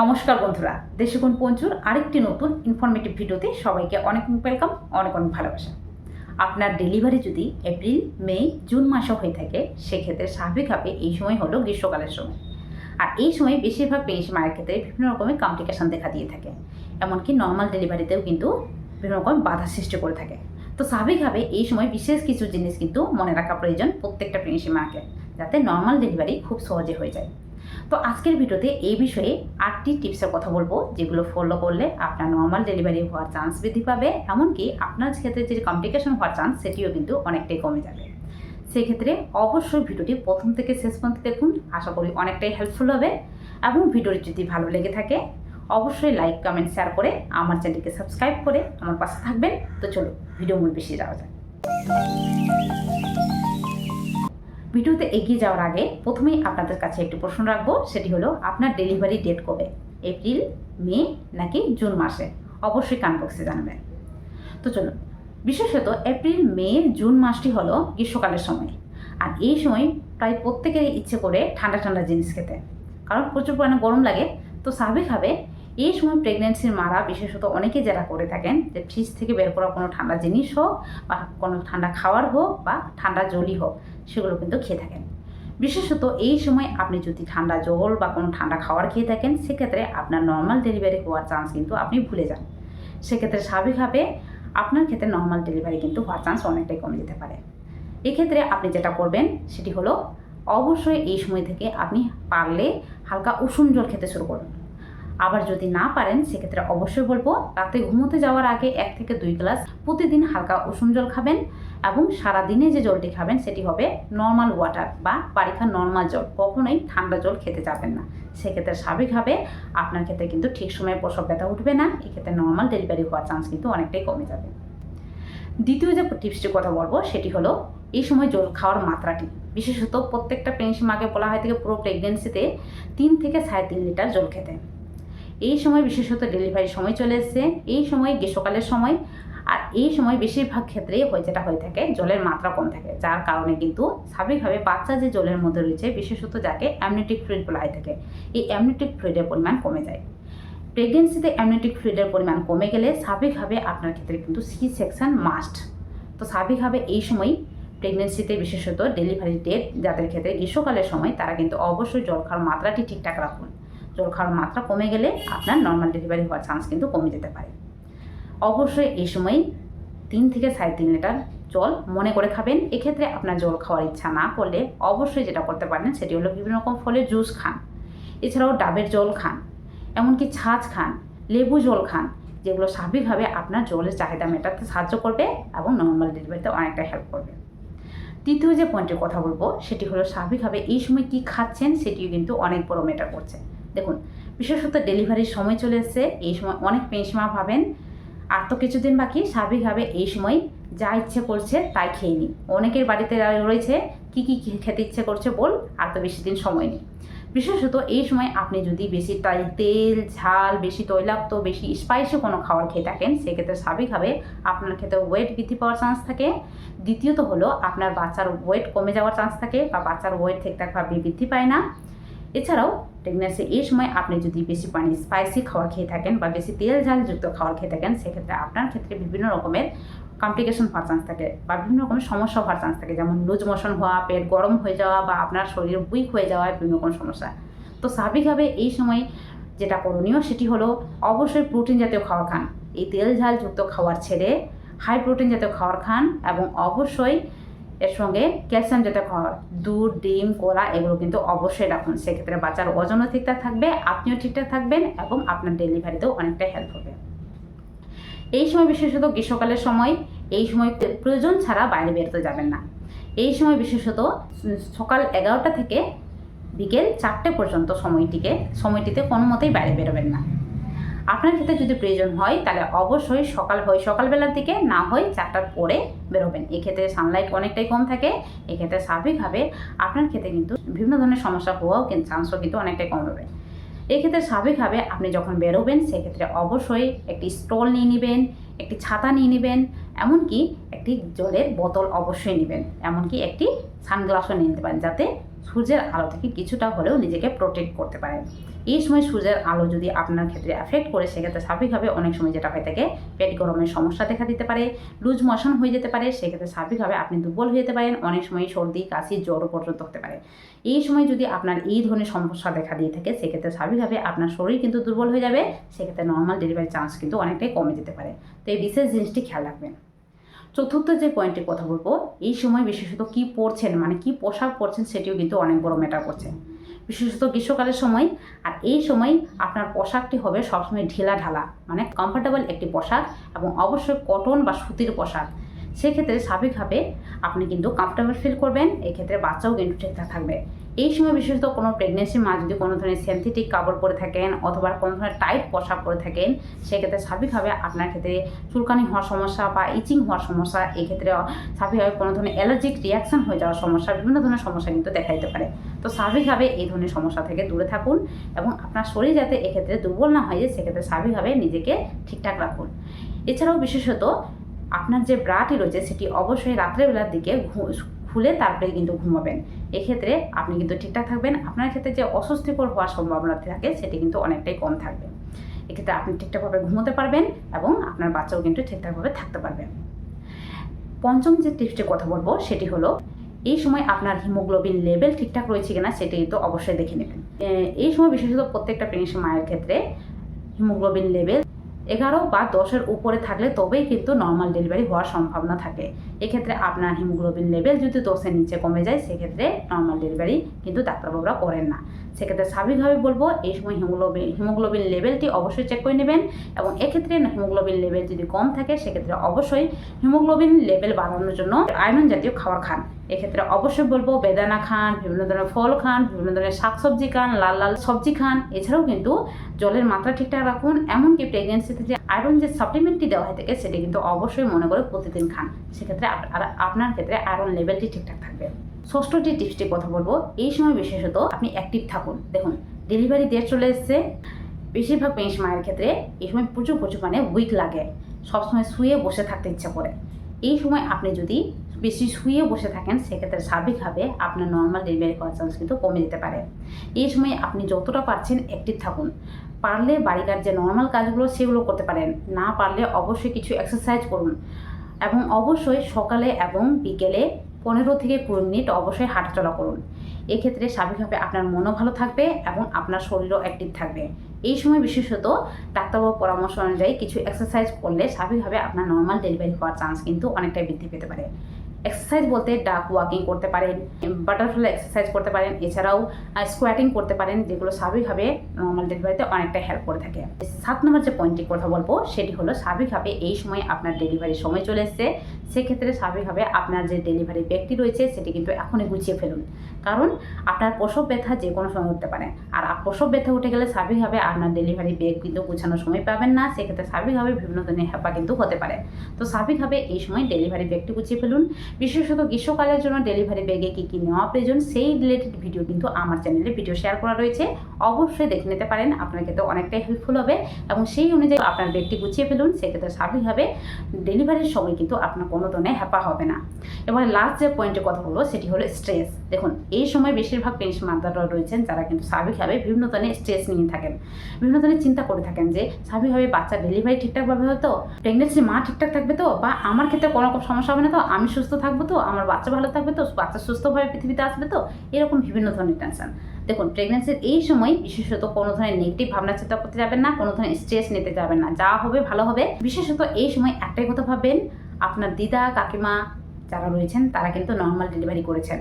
নমস্কার বন্ধুরা দেশগুণ পঞ্চুর আরেকটি নতুন ইনফরমেটিভ ভিডিওতে সবাইকে অনেক ওয়েলকাম অনেক অনেক ভালোবাসা। আপনার ডেলিভারি যদি এপ্রিল মে জুন মাসে হয়ে থাকে, সেক্ষেত্রে স্বাভাবিকভাবে এই সময় হলো গ্রীষ্মকালের সময়। আর এই সময় বেশিরভাগ পেশ মায়ের ক্ষেত্রে বিভিন্ন রকমের কমপ্লিকেশন দেখা দিয়ে থাকে। এমনকি নর্মাল ডেলিভারিতেও কিন্তু বিভিন্ন রকম বাধা সৃষ্টি করে থাকে। তো স্বাভাবিকভাবে এই সময় বিশেষ কিছু জিনিস কিন্তু মনে রাখা প্রয়োজন প্রত্যেকটা প্রেগনেন্সি মাকে, যাতে নর্মাল ডেলিভারি খুব সহজে হয়ে যায়। তো আজকের ভিডিওতে এই বিষয়ে আটটি টিপসের কথা বলব, যেগুলো ফলো করলে আপনার নর্মাল ডেলিভারি হওয়ার চান্স বৃদ্ধি পাবে, এমনকি আপনার ক্ষেত্রে যে কমপ্লিকেশন হওয়ার চান্স সেটিও কিন্তু অনেকটাই কমে যাবে। সেক্ষেত্রে অবশ্যই ভিডিওটি প্রথম থেকে শেষ পর্যন্ত দেখুন, আশা করি অনেকটাই হেল্পফুল হবে। এবং ভিডিওটি যদি ভালো লেগে থাকে, অবশ্যই লাইক কমেন্ট শেয়ার করে আমার চ্যানেলকে সাবস্ক্রাইব করে আমার পাশে থাকবেন। তো চলো ভিডিও মূল বেশি যাওয়া যায় ভিডিওতে এগিয়ে যাওয়ার আগে প্রথমেই আপনাদের কাছে একটি প্রশ্ন রাখব, সেটি হলো, আপনার ডেলিভারি ডেট কবে? এপ্রিল মে নাকি জুন মাসে? অবশ্যই কানবক্সে জানাবেন। তো চলুন, বিশেষত এপ্রিল মে জুন মাসটি হলো গ্রীষ্মকালের সময়। আর এই সময় প্রায় প্রত্যেকেরই ইচ্ছে করে ঠান্ডা ঠান্ডা জিনিস খেতে। কারণ প্রচুর পরিমাণে গরম লাগে। তো স্বাভাবিকভাবে এই সময় প্রেগনেন্সির মারা বিশেষত অনেকে যারা করে থাকেন, যে ফ্রিজ থেকে বের করা কোনো ঠান্ডা জিনিস হোক বা কোনো ঠান্ডা খাওয়ার হোক বা ঠান্ডা জলই হোক সেগুলো কিন্তু খেয়ে থাকেন। বিশেষত এই সময় আপনি যদি ঠান্ডা জল বা কোনো ঠান্ডা খাবার খেয়ে থাকেন, সেক্ষেত্রে আপনার নর্মাল ডেলিভারি হওয়ার চান্স কিন্তু আপনি ভুলে যান। সেক্ষেত্রে স্বাভাবিকভাবে আপনার ক্ষেত্রে নর্মাল ডেলিভারি কিন্তু হওয়ার চান্স অনেকটাই কমে যেতে পারে। এক্ষেত্রে আপনি যেটা করবেন, সেটি হলো অবশ্যই এই সময় থেকে আপনি পারলে হালকা উষুম জল খেতে শুরু করুন। আবার যদি না পারেন, সেক্ষেত্রে অবশ্যই বলব, রাতে ঘুমোতে যাওয়ার আগে এক থেকে দুই গ্লাস প্রতিদিন হালকা উষুম জল খাবেন। এবং সারাদিনে যে জলটি খাবেন সেটি হবে নর্মাল ওয়াটার বা বাড়িখার নর্মাল জল। কখনোই ঠান্ডা জল খেতে যাবেন না। সেক্ষেত্রে স্বাভাবিকভাবে আপনার ক্ষেত্রে কিন্তু ঠিক সময়ে প্রসব ব্যথা উঠবে না। এক্ষেত্রে নর্মাল ডেলিভারি হওয়ার চান্স কিন্তু অনেকটাই কমে যাবে। দ্বিতীয় যে টিপসটির কথা বলব, সেটি হলো এই সময় জল খাওয়ার মাত্রাটি। বিশেষত প্রত্যেকটা প্রেগনেন্সি মাকে বলা হয় থেকে পুরো প্রেগনেন্সিতে তিন থেকে সাড়ে তিন লিটার জল খেতে। এই সময় বিশেষত ডেলিভারির সময় চলে এসছে। এই সময় গ্রীষ্মকালের সময় আর এই সময় বেশিরভাগ ক্ষেত্রেই যেটা হয়ে থাকে, জলের মাত্রা কম থাকে। যার কারণে কিন্তু স্বাভাবিকভাবে বাচ্চা যে জলের মধ্যে রয়েছে, বিশেষত যাকে অ্যামনেটিক ফ্লুইড বলা হয়ে থাকে, এই অ্যামনেটিক ফ্লুইডের পরিমাণ কমে যায়। প্রেগনেন্সিতে অ্যামনেটিক ফ্লুইডের পরিমাণ কমে গেলে স্বাভাবিকভাবে আপনার ক্ষেত্রে কিন্তু সি সেকশন মাস্ট তো স্বাভাবিকভাবে এই সময় প্রেগনেন্সিতে বিশেষত ডেলিভারি ডেট যাদের ক্ষেত্রে গ্রীষ্মকালের সময়, তারা কিন্তু অবশ্যই জল খাওয়ার মাত্রাটি ঠিকঠাক রাখুন। জল খাওয়ার মাত্রা কমে গেলে আপনার নর্মাল ডেলিভারি হওয়ার চান্স কিন্তু কমে যেতে পারে। অবশ্যই এই সময় তিন থেকে সাড়ে তিন লিটার জল মনে করে খাবেন। এক্ষেত্রে আপনার জল খাওয়ার ইচ্ছা না করলে অবশ্যই যেটা করতে পারেন সেটি হলো বিভিন্ন রকম ফলের জুস খান। এছাড়াও ডাবের জল খান, এমনকি ছাঁচ খান, লেবু জল খান, যেগুলো স্বাভাবিকভাবে আপনার জলের চাহিদা মেটাতে সাহায্য করবে এবং নর্মাল ডেলিভারিতে অনেকটা হেল্প করবে। তৃতীয় যে পয়েন্টের কথা বলব, সেটি হলো স্বাভাবিকভাবে এই সময় কী খাচ্ছেন সেটিও কিন্তু অনেক বড় ম্যাটার করছে। দেখুন, বিশেষত ডেলিভারির সময় চলে এসছে, এই সময় অনেক পেনসিমা ভাবেন আর তো কিছুদিন বাকি, স্বাভাবিকভাবে এই সময় যা ইচ্ছে করছে তাই খেয়ে নিই অনেকের বাড়িতে রয়েছে, কী কী খেতে ইচ্ছে করছে বল, আর তো বেশি দিন সময় নেই। বিশেষত এই সময় আপনি যদি বেশি তাই তেল, ঝাল, বেশি তৈলাক্ত, বেশি স্পাইসি কোনো খাবার খেয়ে থাকেন, সেক্ষেত্রে স্বাভাবিকভাবে আপনার ক্ষেত্রে ওয়েট বৃদ্ধি পাওয়ার চান্স থাকে। দ্বিতীয়ত হলো আপনার বাচ্চার ওয়েট কমে যাওয়ার চান্স থাকে বা বাচ্চার ওয়েট ঠিকঠাকভাবে বৃদ্ধি পায় না। এছাড়াও প্রেগনেন্সি এই সময় আপনি যদি বেশি পানি স্পাইসি খাবার খেয়ে থাকেন বা বেশি তেল ঝালযুক্ত খাবার খেয়ে থাকেন, সেক্ষেত্রে আপনার ক্ষেত্রে বিভিন্ন রকমের কমপ্লিকেশন হওয়ার চান্স থাকে বা বিভিন্ন রকমের সমস্যা হওয়ার চান্স থাকে। যেমন লুজ মোশন হওয়া, পেট গরম হয়ে যাওয়া বা আপনার শরীর উইক হয়ে যাওয়া, বিভিন্ন রকম সমস্যা। তো স্বাভাবিকভাবে এই সময় যেটা করণীয় সেটি হলো অবশ্যই প্রোটিন জাতীয় খাবার খান। এই তেল ঝালযুক্ত খাবার ছেড়ে হাই প্রোটিন জাতীয় খাবার খান এবং অবশ্যই এর সঙ্গে ক্যালসিয়াম জাতীয় খাবার, দুধ, ডিম, কলা, এগুলো কিন্তু অবশ্যই রাখুন। সেক্ষেত্রে বাচ্চার ওজনও ঠিকঠাক থাকবে, আপনিও ঠিকঠাক থাকবেন এবং আপনার ডেলিভারিতেও অনেকটা হেল্প হবে। এই সময় বিশেষত গ্রীষ্মকালের সময়, এই সময় প্রয়োজন ছাড়া বাইরে বেরোতে যাবেন না। এই সময় বিশেষত সকাল এগারোটা থেকে বিকেল চারটে পর্যন্ত সময়টিকে, সময়টিতে কোনো মতেই বাইরে বেরোবেন না। আপনার ক্ষেত্রে যদি প্রয়োজন হয়, তাহলে অবশ্যই সকাল হয়, সকালবেলার দিকে, না হয় চারটার পরে বেরোবেন। এক্ষেত্রে সানলাইট অনেকটাই কম থাকে, এক্ষেত্রে স্বাভাবিকভাবে আপনার ক্ষেত্রে কিন্তু বিভিন্ন ধরনের সমস্যা হওয়াও কিন্তু চান্সও কিন্তু অনেকটাই কম হবে। এক্ষেত্রে স্বাভাবিকভাবে আপনি যখন বেরোবেন, সেক্ষেত্রে অবশ্যই একটি স্টল নিয়ে নেবেন, একটি ছাতা নিয়ে নেবেন, এমনকি একটি জলের বোতল অবশ্যই নেবেন, এমনকি একটি সানগ্লাসও নিয়ে নিতে পারেন, যাতে সূর্যের আলো থেকে কিছুটা হলেও নিজেকে প্রোটেক্ট করতে পারেন। এই সময় সূর্যের আলো যদি আপনার ক্ষেত্রে অ্যাফেক্ট করে, সেক্ষেত্রে স্বাভাবিকভাবে অনেক সময় যেটা হয়ে থাকে, পেট গরমের সমস্যা দেখা দিতে পারে, লুজ মোশন হয়ে যেতে পারে, সেক্ষেত্রে স্বাভাবিকভাবে আপনি দুর্বল হয়ে যেতে পারেন, অনেক সময় সর্দি, কাশি, জ্বরও পর্যন্ত হতে পারে। এই সময় যদি আপনার এই ধরনের সমস্যা দেখা দিয়ে থাকে, সেক্ষেত্রে স্বাভাবিকভাবে আপনার শরীর কিন্তু দুর্বল হয়ে যাবে, সেক্ষেত্রে নর্মাল ডেলিভারি চান্স কিন্তু অনেকটাই কমে যেতে পারে। তো এই বিশেষ জিনিসটি খেয়াল রাখবেন। চতুর্থ যে পয়েন্টের কথা বলব, এই সময় বিশেষত কি পরছেন মানে কি পোশাক পরছেন, সেটিও কিন্তু অনেক বড় ম্যাটার করছে। বিশেষত গ্রীষ্মকালের সময়। আর এই সময় আপনার পোশাকটি হবে সবসময় ঢিলা ঢালা মানে কমফোর্টেবল একটি পোশাক এবং অবশ্যই কটন বা সুতির পোশাক। সেক্ষেত্রে স্বাভাবিকভাবে আপনি কিন্তু কমফোর্টেবল ফিল করবেন, এক্ষেত্রে বাচ্চাও কিন্তু ঠিকঠাক থাকবে। এই সময় বিশেষত কোনো প্রেগনেন্সি মা যদি কোনো ধরনের সেন্থেটিক কাপড় পরে থাকেন অথবা কোনো ধরনের টাইট পোশাক পরে থাকেন, সেক্ষেত্রে স্বাভাবিকভাবে আপনার ক্ষেত্রে চুলকানি হওয়ার সমস্যা বা ইচিং হওয়ার সমস্যা, এক্ষেত্রে স্বাভাবিকভাবে কোনো ধরনের অ্যালার্জিক রিয়াকশন হয়ে যাওয়ার সমস্যা, বিভিন্ন ধরনের সমস্যা কিন্তু দেখা দিতে পারে। তো স্বাভাবিকভাবে এই ধরনের সমস্যা থেকে দূরে থাকুন এবং আপনার শরীর যাতে এক্ষেত্রে দুর্বল না হয়ে, সেক্ষেত্রে স্বাভাবিকভাবে নিজেকে ঠিকঠাক রাখুন। এছাড়াও বিশেষত আপনার যে ব্রাটি রয়েছে, সেটি অবশ্যই রাত্রেবেলার দিকে খুলে তারপরে কিন্তু ঘুমাবেন। এক্ষেত্রে আপনি কিন্তু ঠিকঠাক থাকবেন। আপনার ক্ষেত্রে যে অস্বস্তিকর হওয়ার সম্ভাবনা থাকে, সেটি কিন্তু অনেকটাই কম থাকবে। এক্ষেত্রে আপনি ঠিকঠাকভাবে ঘুমোতে পারবেন এবং আপনার বাচ্চাও কিন্তু ঠিকঠাকভাবে থাকতে পারবেন পঞ্চম যে টিপসটির কথা বলব, সেটি হলো, এই সময় আপনার হিমোগ্লোবিন লেভেল ঠিকঠাক রয়েছে কিনা, সেটি তো অবশ্যই দেখে নেবেন। এই সময় বিশেষত প্রত্যেকটা প্রেগনেন্সি মায়ের ক্ষেত্রে হিমোগ্লোবিন লেভেল এগারো বা দশের উপরে থাকলে তবেই কিন্তু নর্মাল ডেলিভারি হওয়ার সম্ভাবনা থাকে। এক্ষেত্রে আপনার হিমোগ্লোবিন লেভেল যদি দশের নিচে কমে যায়, সেক্ষেত্রে নর্মাল ডেলিভারি কিন্তু ডাক্তারবাবুরা করেন না। সেক্ষেত্রে স্বাভাবিকভাবে বলব, এই সময় হিমোগ্লোবিন হিমোগ্লোবিন লেভেলটি অবশ্যই চেক করে নেবেন এবং এক্ষেত্রে হিমোগ্লোবিন লেভেল যদি কম থাকে, সেক্ষেত্রে অবশ্যই হিমোগ্লোবিন লেভেল বাড়ানোর জন্য আয়রন জাতীয় খাবার খান। এক্ষেত্রে অবশ্যই বলব বেদানা খান, বিভিন্ন ধরনের ফল খান, বিভিন্ন ধরনের শাকসবজি খান, লাল লাল সবজি খান। এছাড়াও কিন্তু জলের মাত্রা ঠিকঠাক রাখুন, এমনকি প্রেগনেন্সিতে যে আয়রন যে সাপ্লিমেন্টটি দেওয়া হয়ে থাকে সেটি কিন্তু অবশ্যই মনে করে প্রতিদিন খান। সেক্ষেত্রে আপনার ক্ষেত্রে আয়রন লেভেলটি ঠিকঠাক থাকবে। ষষ্ঠ যে টিপসটির কথা বলব, এই সময় বিশেষত আপনি অ্যাক্টিভ থাকুন। দেখুন ডেলিভারি ডেট চলে এসছে। বেশিরভাগ পেশ মায়ের ক্ষেত্রে এই সময় প্রচুর প্রচুর মানে উইক লাগে। সবসময় শুয়ে বসে থাকতে ইচ্ছা করে। এই সময় আপনি যদি বেশি শুয়ে বসে থাকেন, সেক্ষেত্রে স্বাভাবিকভাবে আপনার নর্মাল ডেলিভারি করার চান্স কিন্তু কমে যেতে পারে। এই সময় আপনি যতটা পারছেন অ্যাক্টিভ থাকুন। পারলে বাড়িকার যে নর্মাল কাজগুলো সেগুলো করতে পারেন। না পারলে অবশ্যই কিছু এক্সারসাইজ করুন। এবং অবশ্যই সকালে এবং বিকেলে পনেরো থেকে কুড়ি মিনিট অবশ্যই হাঁটাচলা করুন। এক্ষেত্রে স্বাভাবিকভাবে আপনার মনও ভালো থাকবে এবং আপনার শরীরও অ্যাক্টিভ থাকবে। এই সময় বিশেষত ডাক্তারবাবুর পরামর্শ অনুযায়ী কিছু এক্সারসাইজ করলে স্বাভাবিকভাবে আপনার নর্মাল ডেলিভারি হওয়ার চান্স কিন্তু অনেকটাই বৃদ্ধি পেতে পারে। এক্সারসাইজ বলতে ডাক ওয়াকিং করতে পারেন বাটারফ্লাই এক্সারসাইজ করতে পারেন, এছাড়াও স্কোয়াটিং করতে পারেন, যেগুলো স্বাভাবিকভাবে নর্মাল ডেলিভারিতে অনেকটা হেল্প করে থাকে। সাত নম্বর যে পয়েন্টটি কথা বলব, সেটি হলো স্বাভাবিকভাবে এই সময় আপনার ডেলিভারির সময় চলে এসছে। সেক্ষেত্রে স্বাভাবিকভাবে আপনার যে ডেলিভারি ব্যক্তি রয়েছে, সেটি কিন্তু এখনই গুছিয়ে ফেলুন। কারণ আপনার প্রসব ব্যথা যে কোনো সময় উঠতে পারে। আর প্রসব ব্যথা উঠে গেলে স্বাভাবিকভাবে আপনার ডেলিভারি ব্যাগ কিন্তু গুছানোর সময় পাবেন না। সেক্ষেত্রে স্বাভাবিকভাবে বিভিন্ন ধরনের হ্যাপা কিন্তু হতে পারে। তো স্বাভাবিকভাবে এই সময় ডেলিভারি ব্যাগটি গুছিয়ে ফেলুন। বিশেষত গ্রীষ্মকালের জন্য ডেলিভারি ব্যাগে কী কী নেওয়া প্রয়োজন, সেই রিলেটেড ভিডিও কিন্তু আমার চ্যানেলে ভিডিও শেয়ার করা রয়েছে। অবশ্যই দেখে নিতে পারেন আপনার ক্ষেত্রে অনেকটাই হেল্পফুল হবে এবং সেই অনুযায়ী আপনার ব্যাগটি গুছিয়ে ফেলুন সেক্ষেত্রে স্বাভাবিকভাবে ডেলিভারির সময় কিন্তু আপনার কোনো ধরনের হ্যাপা হবে না। এবার লাস্ট যে পয়েন্টের কথা বলব, সেটি হলো স্ট্রেস দেখুন, এই সময় বেশিরভাগ পেনশন মাতারা রয়েছেন, যারা কিন্তু স্বাভাবিকভাবে বিভিন্ন ধরনের স্ট্রেস নিয়ে থাকেন। বিভিন্ন ধরনের চিন্তা করে থাকেন যে, স্বাভাবিকভাবে বাচ্চা ডেলিভারি ঠিকঠাকভাবে হতো প্রেগনেন্সি মা ঠিকঠাক থাকবে তো? বা আমার ক্ষেত্রে কোনো রকম সমস্যা হবে না তো? আমি সুস্থ থাকব তো, আমার বাচ্চা ভালো থাকবে তো, বাচ্চা সুস্থভাবে পৃথিবীতে আসবে তো, এরকম বিভিন্ন ধরনের টেনশন দেখুন প্রেগনেন্সির এই সময় বিশেষত কোনো ধরনের নেগেটিভ ভাবনা চিন্তা করতে যাবেন না, কোনো ধরনের স্ট্রেস নিতে যাবেন না। যা হবে, ভালো হবে। বিশেষত এই সময় একটাই কথা ভাববেন, আপনার দিদা, কাকিমা যারা রয়েছেন, তারা কিন্তু নর্মাল ডেলিভারি করেছেন।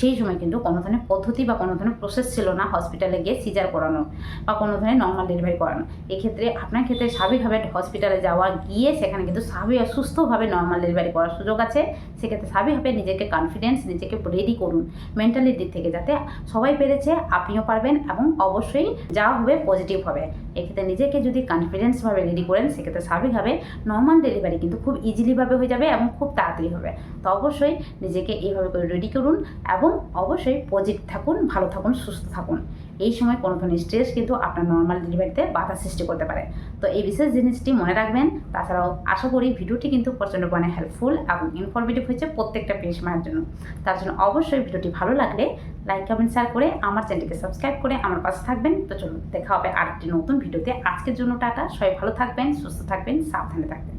সেই সময় কিন্তু কোনো ধরনের পদ্ধতি বা কোনো ধরনের প্রসেস ছিল না হসপিটালে গিয়ে সিজার করানো বা কোনো ধরনের নর্মাল ডেলিভারি করানো। এক্ষেত্রে আপনার ক্ষেত্রে স্বাভাবিকভাবে হসপিটালে যাওয়া গিয়ে সেখানে কিন্তু স্বাভাবিক সুস্থভাবে নর্মাল ডেলিভারি করার সুযোগ আছে। সেক্ষেত্রে স্বাভাবিকভাবে নিজেকে কনফিডেন্স নিজেকে রেডি করুন মেন্টালি দিক থেকে যাতে সবাই পেরেছে, আপনিও পারবেন এবং অবশ্যই যা হবে পজিটিভ হবে। এক্ষেত্রে নিজেকে যদি কনফিডেন্সভাবে রেডি করেন, সেক্ষেত্রে স্বাভাবিকভাবে নর্মাল ডেলিভারি কিন্তু খুব ইজিলিভাবে হয়ে যাবে এবং খুব তাড়াতাড়ি হবে। তো অবশ্যই নিজেকে এইভাবে করে রেডি করুন এবং অবশ্যই পজিটিভ থাকুন, ভালো থাকুন, সুস্থ থাকুন। এই সময় কোনো ধরনের স্ট্রেস কিন্তু আপনার নর্মাল ডেলিভারিতে বাধা সৃষ্টি করতে পারে। তো এই বিশেষ জিনিসটি মনে রাখবেন। তাছাড়াও আশা করি ভিডিওটি কিন্তু প্রচণ্ড পরিমাণে হেল্পফুল এবং ইনফরমেটিভ হয়েছে প্রত্যেকটা পেশ মায়ের জন্য। তার জন্য অবশ্যই ভিডিওটি ভালো লাগলে লাইক কমেন্ট শেয়ার করে আমার চ্যানেলটিকে সাবস্ক্রাইব করে আমার পাশে থাকবেন। তো চলুন, দেখা হবে আরেকটি নতুন ভিডিওতে। আজকের জন্য টাটা। সবাই ভালো থাকবেন, সুস্থ থাকবেন, সাবধানে থাকবেন।